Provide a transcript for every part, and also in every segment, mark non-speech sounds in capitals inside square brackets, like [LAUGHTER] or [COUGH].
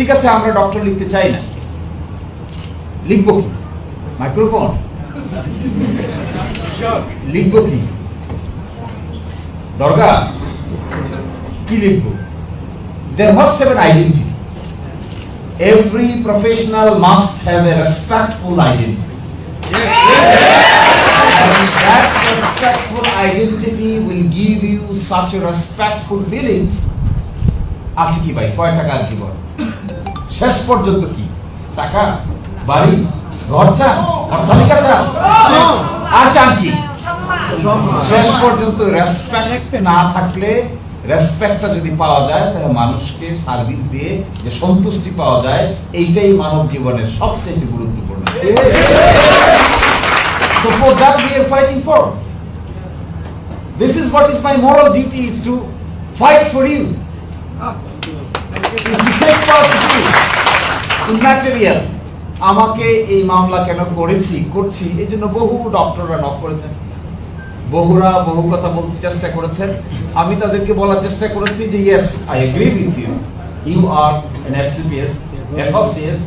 ঠিক আছে আমরা ডক্টর লিখতে চাই না লিখব কি মাইক্রোফোন লিখব কি দরকার কি লিখব there must have an identity every professional must have a respectful identity and that respectful identity will give you such a respectful feelings আছে কি ভাই কয় টাকার জীবন শেষ পর্যন্ত কি? টাকা, বাড়ি, ঘর চান চান? আর চান কি? শেষ পর্যন্ত রেসপেক্ট না থাকলে রেসপেক্টটা যদি পাওয়া যায়, তাহলে মানুষকে সার্ভিস দিয়ে যে সন্তুষ্টি পাওয়া যায়, এইটাই মানব জীবনের সবচেয়ে গুরুত্বপূর্ণ. This is what is my moral duty is to fight for you. Is to take part you. Material. আমাকে এই মামলা কেন করেছি? করছি। এই জন্য বহু ডক্টররা নক করেছেন। বহুরা বহু কথা বলতে চেষ্টা করেছেন। আমি তাদেরকে বলার চেষ্টা করেছি যে yes I agree with you you are an FCPS FSCS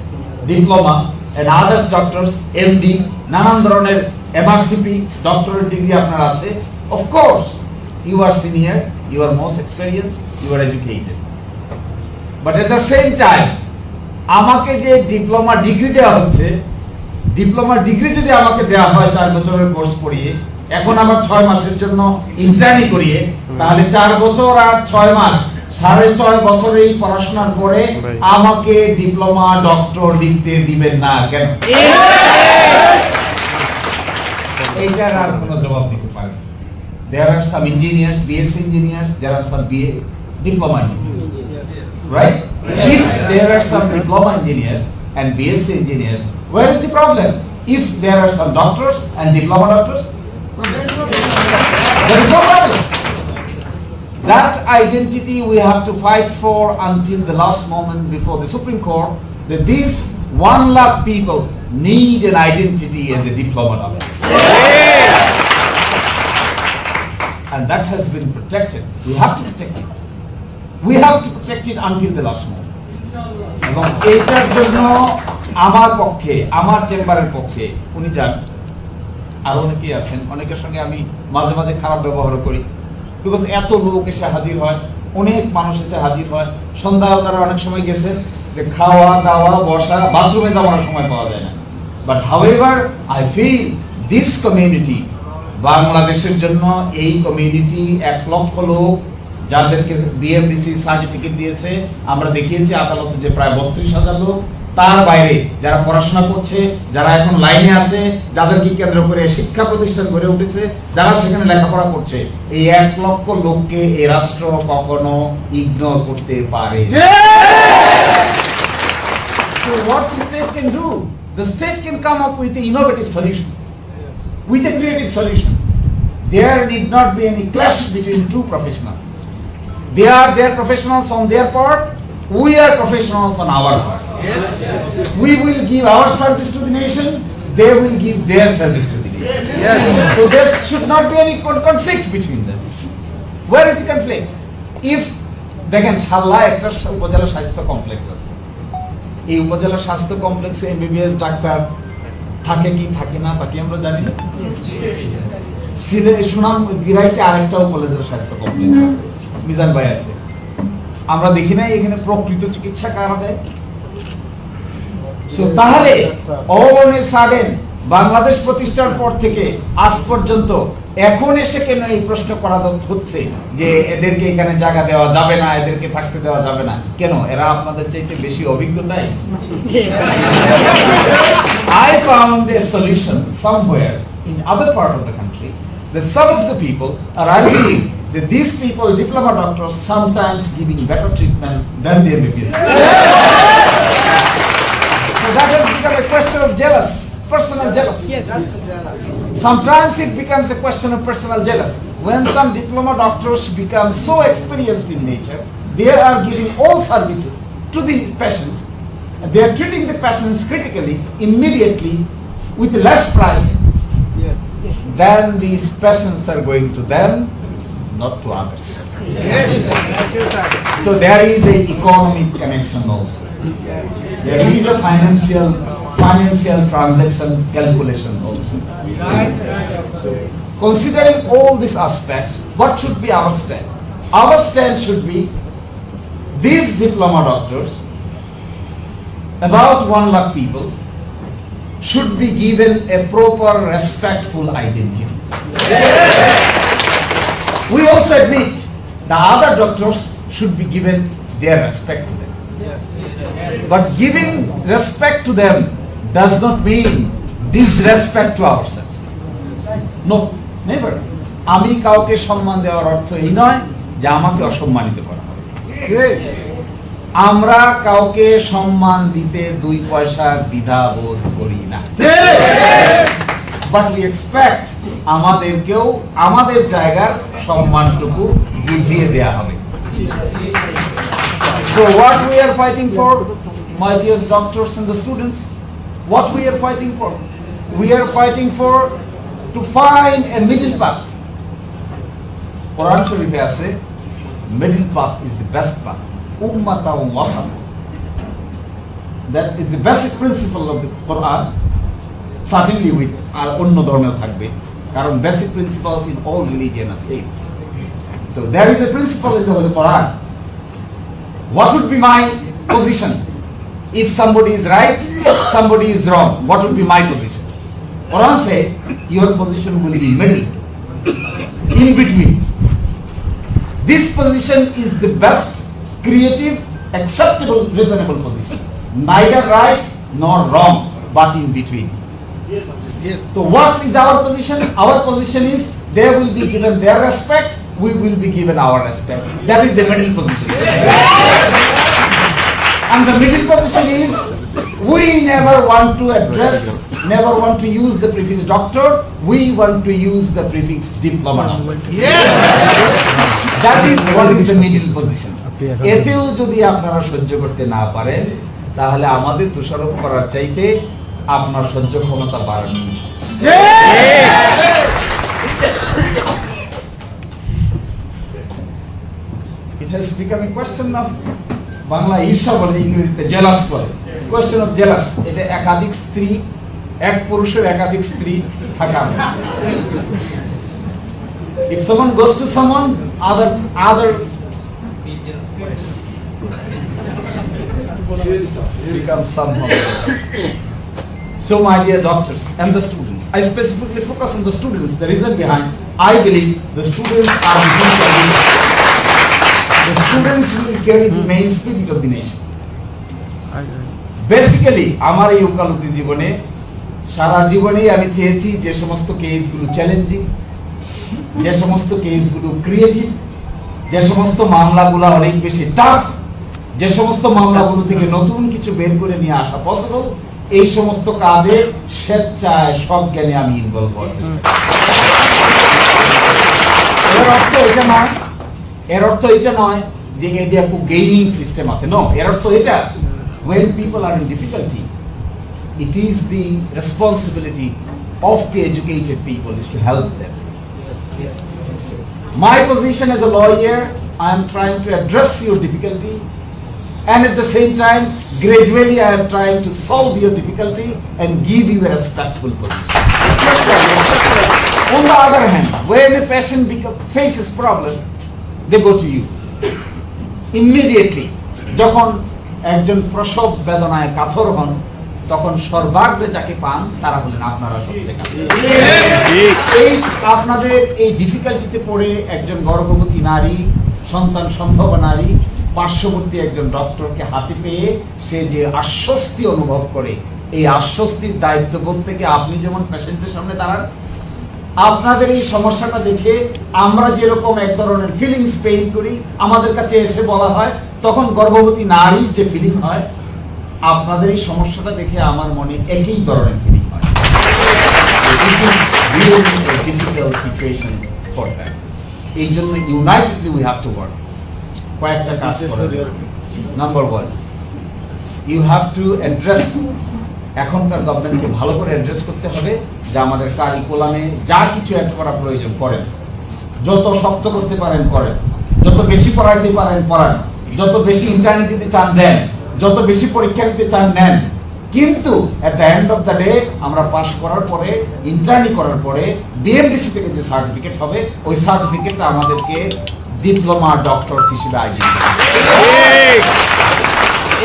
diploma and others doctors MD নানান ধরনের এমআরসিপি ডক্টরেট ডিগ্রি আপনার আছে। Of course you are senior you are most experience you are educated but at the same time আমাকে যে diploma degree দেওয়া হচ্ছে diploma degree যদি আমাকে দেওয়া হয় চার বছরের কোর্স করিয়ে এখন আবার ছয় মাসের জন্য ইন্টার্নি করিয়ে তাহলে চার বছর আর ছয় মাস সাড়ে ছয় বছর এই পড়াশোনার পরে আমাকে ডিপ্লোমা ডক্টর লিখতে দিবেন না কেন এইটার আর কোনো জবাব দিতে পারেন There are some engineers, BS engineers, there are some BA diploma engineers. right? If there are some diploma engineers and BSc engineers, where is the problem? If there are some doctors and diploma doctors, there is no problem. That identity we have to fight for until the last moment before the Supreme Court that these one lakh people need an identity as a diploma doctor. And that has been protected. We have to protect it. We have to protect it until the last moment. এবং এইটার জন্য আমার পক্ষে, আমার চেম্বারের পক্ষে, উনি যান। আর অনেকেই আছেন, অনেকের সঙ্গে আমি মাঝে মাঝে খারাপ ব্যবহার করি। বিকজ এত লোক এসে হাজির হয়, অনেক মানুষ এসে হাজির হয়। সন্ধ্যায় ওনারা অনেক সময় গেছেন যে খাওয়া, দাওয়া, বসা, বাথরুমে যাওয়ার সময় পাওয়া যায় না। But however I feel this community বাংলাদেশের জন্য এই কমিউনিটি এক লক্ষ লোক যাদেরকে বিএমডিসি সার্টিফিকেট দিয়েছে আমরা দেখিয়েছি আদালতে যে প্রায় বত্রিশ হাজার লোক তার বাইরে যারা পড়াশোনা করছে যারা এখন লাইনে আছে যাদেরকে কেন্দ্র করে শিক্ষা প্রতিষ্ঠান গড়ে উঠেছে যারা সেখানে লেখাপড়া করছে এই এক লক্ষ লোককে এই রাষ্ট্র কখনো ইগনোর করতে পারে So what the state can do? The state can come up with an innovative solution, with a creative solution. There need not be any clash between two professionals. They are their professionals on their part, we are professionals on our part. Yes. We will give our service to the nation, they will give their service to the nation. Yes. So there should not be any con- conflict between them. Where is the conflict? If দেখেন সাল্লা একটা উপজেলা স্বাস্থ্য complex আছে এই উপজেলা স্বাস্থ্য কমপ্লেক্সে এমবিবিএস ডাক্তার থাকে কি থাকে না তা কি আমরা জানি না সুনাম দিরাইতে আরেকটা উপজেলা স্বাস্থ্য কমপ্লেক্স আছে মিজান ভাই আছে। আমরা দেখি নাই এখানে প্রকৃত চিকিৎসা কারা দেয়। So, তাহলে a sudden বাংলাদেশ প্রতিষ্ঠার পর থেকে আজ পর্যন্ত এখন এসে কেন এই প্রশ্ন করা হচ্ছে যে এদেরকে এখানে জায়গা দেওয়া যাবে না এদেরকে থাকতে দেওয়া যাবে না? কেন? এরা আপনাদের চাইতে বেশি অভিজ্ঞতাই [LAUGHS] I found a solution somewhere in other part of the country that some of the people are arguing that these people, diploma doctors, sometimes giving better treatment than the MBBS. So that has become a question of jealous, personal jealousy. Sometimes it becomes a question of personal jealousy. When some diploma doctors become so experienced in nature, they are giving all services to the patients. and They are treating the patients critically, immediately, with less price. than these patients are going to them, not to others. So there is an economic connection also. There is a financial financial transaction calculation also. So, considering all these aspects, what should be our stand? Our stand should be these diploma doctors, about one lakh people, should be given a proper, respectful identity. We also admit the other doctors should be given their respect to them. But giving respect to them does not mean disrespect to ourselves. No, never. আমি কাউকে সম্মান দেওয়ার অর্থ এই নয় যে আমাকে অসম্মানিত করা হবে আমরা কাউকে সম্মান দিতে দুই পয়সার দ্বিধা বোধ করি না বাট উই এক্সপেক্ট আমাদেরকেও আমাদের জায়গার সম্মানটুকু বুঝিয়ে দেয়া হবে So what we are fighting for, my dear doctors and the students, what we are fighting for? We are fighting for to find a middle path. Quran Sharif আছে middle path is the best path. Ummata wasat. That is the basic principle of the Quran. Certainly with অন্য ধর্মেও থাকবে কারণ principles in all religion are same. So there is a principle in the Holy Quran. What would be my position? If somebody is right, somebody is wrong, what would be my position? Quran says your position will be middle, in between. This position is the best, creative, acceptable, reasonable position. Neither right nor wrong, but in between. So what is our position? Our position is they will be given their respect, we will be given our respect. That is the middle position. And the middle position is we never want to address, never want to use the prefix doctor, we want to use the prefix diploma. That is what is the middle position. এতেও যদি আপনারা সহ্য করতে না পারেন তাহলে আমাদের দোষারোপ করার চাইতে আপনার সহ্য ক্ষমতা বাড়ানো। ইট জেলাস এটা একাধিক স্ত্রী, এক পুরুষের একাধিক স্ত্রী থাকা। If summon goes to summon other So, my dear doctors and the students, I specifically focus on the students. The reason behind, I believe the students are the future. The students will carry the main spirit of the nation. Basically আমার এই ওকালতি জীবনে সারা জীবনেই আমি চেয়েছি যে সমস্ত কেসগুলো চ্যালেঞ্জিং যে সমস্ত কেসগুলো ক্রিয়েটিভ যে সমস্ত মামলাগুলো অনেক বেশি টাফ যে সমস্ত মামলাগুলো থেকে নতুন কিছু বের করে নিয়ে আসা পসিবল এই সমস্ত কাজে স্বেচ্ছায় সজ্ঞানে আমি ইনভলভ হওয়ার চেষ্টা। এর অর্থ এটা নয় এর অর্থ এটা নয় যে এদের খুব গেইনিং সিস্টেম আছে নো এর অর্থ এটা when people are in difficulty it is the responsibility of the educated people is to help them my position as a lawyer i am trying to address your difficulty and at the same time gradually i am trying to solve your difficulty and give you a respectful position on the other hand when a patient faces problem they go to you immediately যখন একজন প্রসব বেদনায় কাতর হন তখন সর্বাগ্রে যাকে পান তারা হলেন আপনারা সবচেয়ে কাছে এই আপনাদের এই ডিফিকাল্টিতে পড়ে একজন গর্ভবতী নারী সন্তান সম্ভব নারী পার্শ্ববর্তী একজন ডক্টরকে হাতে পেয়ে সে যে আশ্বস্তি অনুভব করে, এই আশ্বস্তির দায়িত্ববোধ থেকে আপনি যেমন পেশেন্টের সামনে দাঁড়ান, আপনাদের এই সমস্যাটা দেখে আমরা যেরকম এক ধরনের ফিলিংস পেইন করি, আমাদের কাছে এসে বলা হয়, তখন গর্ভবতী নারীর যে ফিলিং হয়, আপনাদের এই সমস্যাটা দেখে আমার মনে একই ধরনের ফিলিং হয়. এই জন্য unitedly we have to work কয়েকটা কাজ করা number one you have to address এখনকার গভর্নমেন্টকে ভালো করে অ্যাড্রেস করতে হবে যে আমাদের কারিকুলামে যা কিছু অ্যাড করা প্রয়োজন করেন। যত শক্ত করতে পারেন করেন। যত বেশি পড়াইতে পারেন পড়ান। যত বেশি ইন্টারনেট দিতে চান দেন। যত বেশি পরীক্ষা নিতে চান নেন। কিন্তু at the end of the day আমরা পাস করার পরে ইন্টার্নি করার পরে বিএমডিসি থেকে যে সার্টিফিকেট হবে ওই সার্টিফিকেটটা আমাদেরকে ডিপ্লোমা ডক্টর হিসেবে আইডেন্টিফাই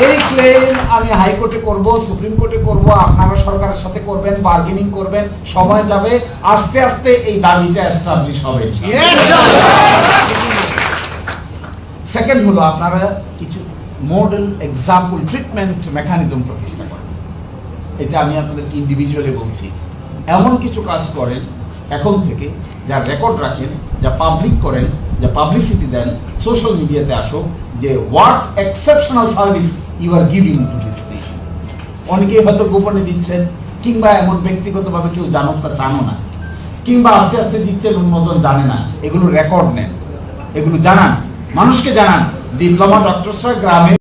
এই ক্লেম আমি হাইকোর্টে করব সুপ্রিম কোর্টে করব আপনারা সরকারের সাথে করবেন বার্গেনিং করবেন সময় যাবে আস্তে আস্তে এই দাবিটা এস্টাবলিশ হবে সেকেন্ড হলো আপনারা কিছু মডেল এক্সাম্পল ট্রিটমেন্ট মেকানিজম প্রতিষ্ঠা করেন। এটা আমি আপনাদেরকে ইন্ডিভিজুয়ালি বলছি। এমন কিছু কাজ করেন এখন থেকে যা রেকর্ড রাখেন যা পাবলিক করেন, যা পাবলিসিটি দেন সোশ্যাল মিডিয়াতে আসো যে what exceptional service you are giving to this nation অনেকেই হয়তো গোপনে দিচ্ছেন, কিংবা এমন ব্যক্তিগতভাবে কেউ জানুক তা জানো না, কিংবা আস্তে আস্তে দিচ্ছেন অন্যজন জানে না, এগুলো রেকর্ড নেন, এগুলো জানান, মানুষকে জানান। ডিপ্লোমা ডক্টরসরা গ্রামে